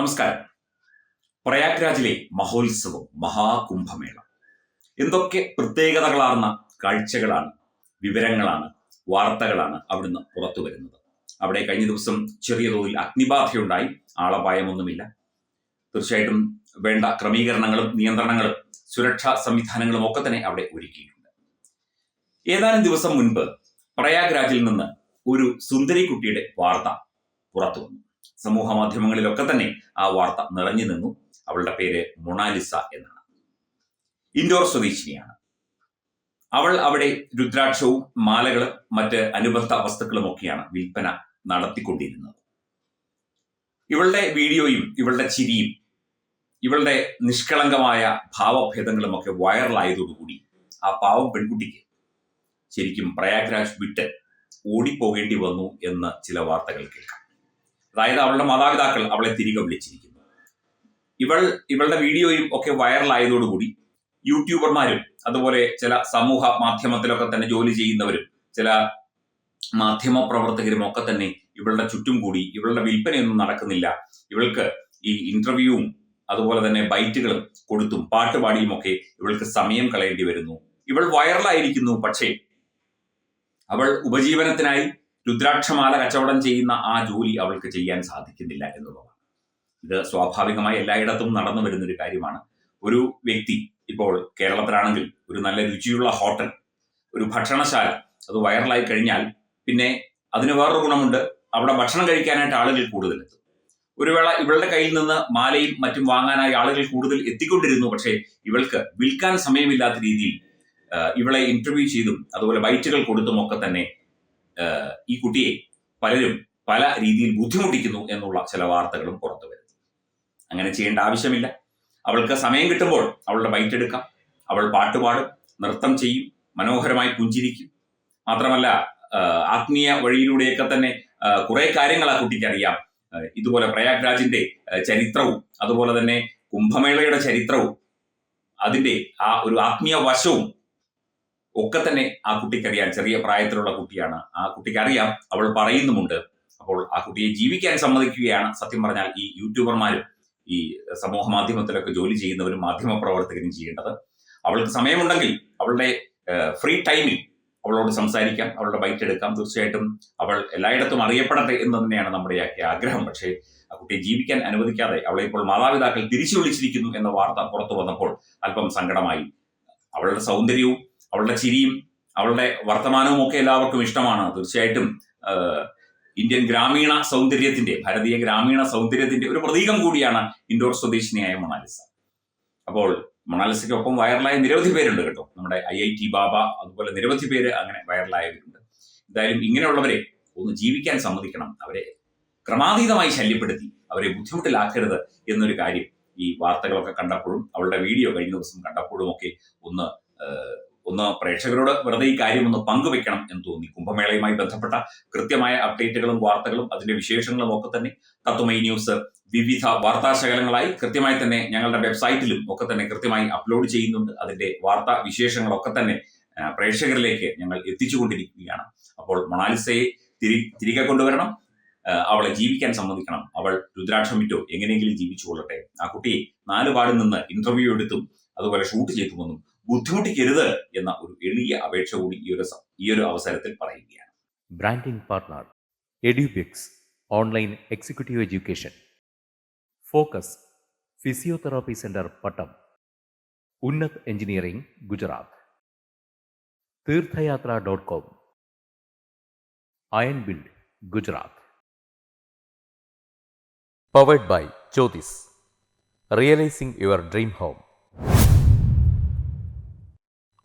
നമസ്കാരം. പ്രയാഗ് രാജിലെ മഹോത്സവം മഹാകുംഭമേള. എന്തൊക്കെ പ്രത്യേകതകളാർന്ന കാഴ്ചകളാണ് വിവരങ്ങളാണ് വാർത്തകളാണ് അവിടുന്ന് പുറത്തു വരുന്നത്. അവിടെ കഴിഞ്ഞ ദിവസം ചെറിയ തോതിൽ അഗ്നിബാധയുണ്ടായി. ആളപായമൊന്നുമില്ല. തീർച്ചയായിട്ടും വേണ്ട ക്രമീകരണങ്ങളും നിയന്ത്രണങ്ങളും സുരക്ഷാ സംവിധാനങ്ങളും ഒക്കെ തന്നെ അവിടെ ഒരുക്കിയിട്ടുണ്ട്. ഏതാനും ദിവസം മുൻപ് പ്രയാഗ് രാജിൽ നിന്ന് ഒരു സുന്ദരി കുട്ടിയുടെ വാർത്ത പുറത്തു വന്നു. സമൂഹ മാധ്യമങ്ങളിലൊക്കെ തന്നെ ആ വാർത്ത നിറഞ്ഞു നിന്നു. അവളുടെ പേര് മൊണാലിസ എന്നാണ്. ഇൻഡോർ സ്വദേശിനിയാണ്. അവൾ അവിടെ രുദ്രാക്ഷവും മാലകളും മറ്റ് അനുബന്ധ വസ്തുക്കളും ഒക്കെയാണ് വിൽപ്പന നടത്തിക്കൊണ്ടിരുന്നത്. ഇവളുടെ വീഡിയോയും ഇവളുടെ ചിരിയും ഇവളുടെ നിഷ്കളങ്കമായ ഭാവഭേദങ്ങളും ഒക്കെ വൈറലായതോടുകൂടി ആ പാവം പെൺകുട്ടിക്ക് ശരിക്കും പ്രയാഗ്രാജ് വിട്ട് ഓടിപ്പോകേണ്ടി വന്നു എന്ന് ചില വാർത്തകൾ കേൾക്കാം. അതായത് അവളുടെ മാതാപിതാക്കൾ അവളെ തിരികെ വിളിച്ചിരിക്കുന്നു. ഇവൾ ഇവളുടെ വീഡിയോയും ഒക്കെ വൈറലായതോടുകൂടി യൂട്യൂബർമാരും അതുപോലെ ചില സമൂഹ മാധ്യമത്തിലൊക്കെ തന്നെ ജോലി ചെയ്യുന്നവരും ചില മാധ്യമ പ്രവർത്തകരും ഒക്കെ തന്നെ ഇവളുടെ ചുറ്റും കൂടി ഇവളുടെ വിൽപ്പനയൊന്നും നടക്കുന്നില്ല. ഇവൾക്ക് ഈ ഇന്റർവ്യൂവും അതുപോലെ തന്നെ ബൈറ്റുകളും കൊടുത്തും പാട്ടുപാടിയും ഒക്കെ ഇവൾക്ക് സമയം കളയേണ്ടി വരുന്നു. ഇവൾ വൈറലായിരിക്കുന്നു പക്ഷേ അവൾ ഉപജീവനത്തിനായി രുദ്രാക്ഷമാല കച്ചവടം ചെയ്യുന്ന ആ ജോലി അവൾക്ക് ചെയ്യാൻ സാധിക്കുന്നില്ല എന്നുള്ളതാണ്. ഇത് സ്വാഭാവികമായി എല്ലായിടത്തും നടന്നു വരുന്ന ഒരു കാര്യമാണ്. ഒരു വ്യക്തി ഇപ്പോൾ കേരളത്തിലാണെങ്കിൽ ഒരു നല്ല രുചിയുള്ള ഹോട്ടൽ ഒരു ഭക്ഷണശാല അത് വൈറലായി കഴിഞ്ഞാൽ പിന്നെ അതിന് വേറൊരു ഗുണമുണ്ട്. അവിടെ ഭക്ഷണം കഴിക്കാനായിട്ട് ആളുകൾ കൂടുതൽ എത്തും ഒരു വേള ഇവളുടെ കയ്യിൽ നിന്ന് മാലയും മറ്റും വാങ്ങാനായി ആളുകൾ കൂടുതൽ എത്തിക്കൊണ്ടിരുന്നു. പക്ഷേ ഇവൾക്ക് വിൽക്കാൻ സമയമില്ലാത്ത രീതിയിൽ ഇവളെ ഇന്റർവ്യൂ ചെയ്തും അതുപോലെ ബൈറ്റുകൾ കൊടുത്തും ഒക്കെ തന്നെ ഈ കുട്ടിയെ പലരും പല രീതിയിൽ ബുദ്ധിമുട്ടിക്കുന്നു എന്നുള്ള ചില വാർത്തകളും പുറത്തു വരുന്നു. അങ്ങനെ ചെയ്യേണ്ട ആവശ്യമില്ല. അവൾക്ക് സമയം കിട്ടുമ്പോൾ അവളുടെ ബൈറ്റ് എടുക്കാം. അവൾ പാട്ടുപാടും നൃത്തം ചെയ്യും മനോഹരമായി പുഞ്ചിരിക്കും. മാത്രമല്ല ആത്മീയ വഴിയിലൂടെയൊക്കെ തന്നെ കുറെ കാര്യങ്ങൾ ആ കുട്ടിക്ക് അറിയാം. ഇതുപോലെ പ്രയാഗ്രാജിന്റെ ചരിത്രവും അതുപോലെ തന്നെ കുംഭമേളയുടെ ചരിത്രവും അതിന്റെ ആ ഒരു ആത്മീയ വശവും ഒക്കെ തന്നെ ആ കുട്ടിക്കറിയാം ചെറിയ പ്രായത്തിലുള്ള കുട്ടിയാണ്. ആ കുട്ടിക്ക് അറിയാം. അവൾ പറയുന്നുമുണ്ട്. അപ്പോൾ ആ കുട്ടിയെ ജീവിക്കാൻ സമ്മതിക്കുകയാണ്. സത്യം പറഞ്ഞാൽ ഈ യൂട്യൂബർമാരും ഈ സമൂഹ മാധ്യമത്തിലൊക്കെ ജോലി ചെയ്യുന്നവരും മാധ്യമ പ്രവർത്തകരും ചെയ്യേണ്ടത് അവൾക്ക് സമയമുണ്ടെങ്കിൽ അവളുടെ ഫ്രീ ടൈമിൽ അവളോട് സംസാരിക്കാം. അവളുടെ ബൈറ്റ് എടുക്കാം. തീർച്ചയായിട്ടും അവൾ എല്ലായിടത്തും അറിയപ്പെടട്ടെ എന്ന് തന്നെയാണ് നമ്മുടെയൊക്കെ ആഗ്രഹം. പക്ഷേ ആ കുട്ടിയെ ജീവിക്കാൻ അനുവദിക്കാതെ അവളെ ഇപ്പോൾ മാതാപിതാക്കൾ തിരിച്ചു വിളിച്ചിരിക്കുന്നു എന്ന വാർത്ത പുറത്തു വന്നപ്പോൾ അല്പം സങ്കടമായി. അവളുടെ സൗന്ദര്യവും അവളുടെ ചിരിയും അവളുടെ വർത്തമാനവും ഒക്കെ എല്ലാവർക്കും ഇഷ്ടമാണ്. തീർച്ചയായിട്ടും ഇന്ത്യൻ ഗ്രാമീണ സൗന്ദര്യത്തിന്റെ ഭാരതീയ ഗ്രാമീണ സൗന്ദര്യത്തിന്റെ ഒരു പ്രതീകം കൂടിയാണ് ഇൻഡോർ സ്വദേശിനിയായ മൊണാലിസ. അപ്പോൾ മൊണാലിസയ്ക്കൊപ്പം വൈറലായ നിരവധി പേരുണ്ട് കേട്ടോ. നമ്മുടെ ഐ ഐ ടി ബാബ അതുപോലെ നിരവധി പേര് അങ്ങനെ വൈറലായവരുണ്ട്. എന്തായാലും ഇങ്ങനെയുള്ളവരെ ഒന്ന് ജീവിക്കാൻ സമ്മതിക്കണം. അവരെ ക്രമാതീതമായി ശല്യപ്പെടുത്തി അവരെ ബുദ്ധിമുട്ടിലാക്കരുത് എന്നൊരു കാര്യം ഈ വാർത്തകളൊക്കെ കണ്ടപ്പോഴും അവളുടെ വീഡിയോ കഴിഞ്ഞ ദിവസം കണ്ടപ്പോഴും ഒക്കെ ഒന്ന് ഒന്ന് പ്രേക്ഷകരോട് വെറുതെ ഈ കാര്യം ഒന്ന് പങ്കുവെക്കണം എന്ന് തോന്നി. കുംഭമേളയുമായി ബന്ധപ്പെട്ട കൃത്യമായ അപ്ഡേറ്റുകളും വാർത്തകളും അതിന്റെ വിശേഷങ്ങളും ഒക്കെ തന്നെ തത്വമൈ ന്യൂസ് വിവിധ വാർത്താശകലങ്ങളായി കൃത്യമായി തന്നെ ഞങ്ങളുടെ വെബ്സൈറ്റിലും ഒക്കെ തന്നെ കൃത്യമായി അപ്ലോഡ് ചെയ്യുന്നുണ്ട്. അതിന്റെ വാർത്താ വിശേഷങ്ങളൊക്കെ തന്നെ പ്രേക്ഷകരിലേക്ക് ഞങ്ങൾ എത്തിച്ചുകൊണ്ടിരിക്കുകയാണ്. അപ്പോൾ മൊണാലിസയെ തിരി തിരികെ കൊണ്ടുവരണം. അവളെ ജീവിക്കാൻ സമ്മതിക്കണം. അവൾ രുദ്രാക്ഷം വിറ്റോ? എങ്ങനെയെങ്കിലും ജീവിച്ചു കൊള്ളട്ടെ ആ കുട്ടിയെ നാലുപാടിൽ നിന്ന് ഇന്റർവ്യൂ എടുത്തും അതുപോലെ ഷൂട്ട് ചെയ്തുമെന്നും ബുദ്ധിമുട്ടിക്കരുത് എന്ന ഒരു എളിയ അപേക്ഷ കൂടി ഈ ഒരു ഈ ഒരു അവസരത്തിൽ പറയുകയാണ്. Branding partner Edubix online executive education focus physiotherapy centre Pattom Unnat engineering Gujarat Theerthayathra dot com iron build Gujarat powered by Jyothis realising your dream home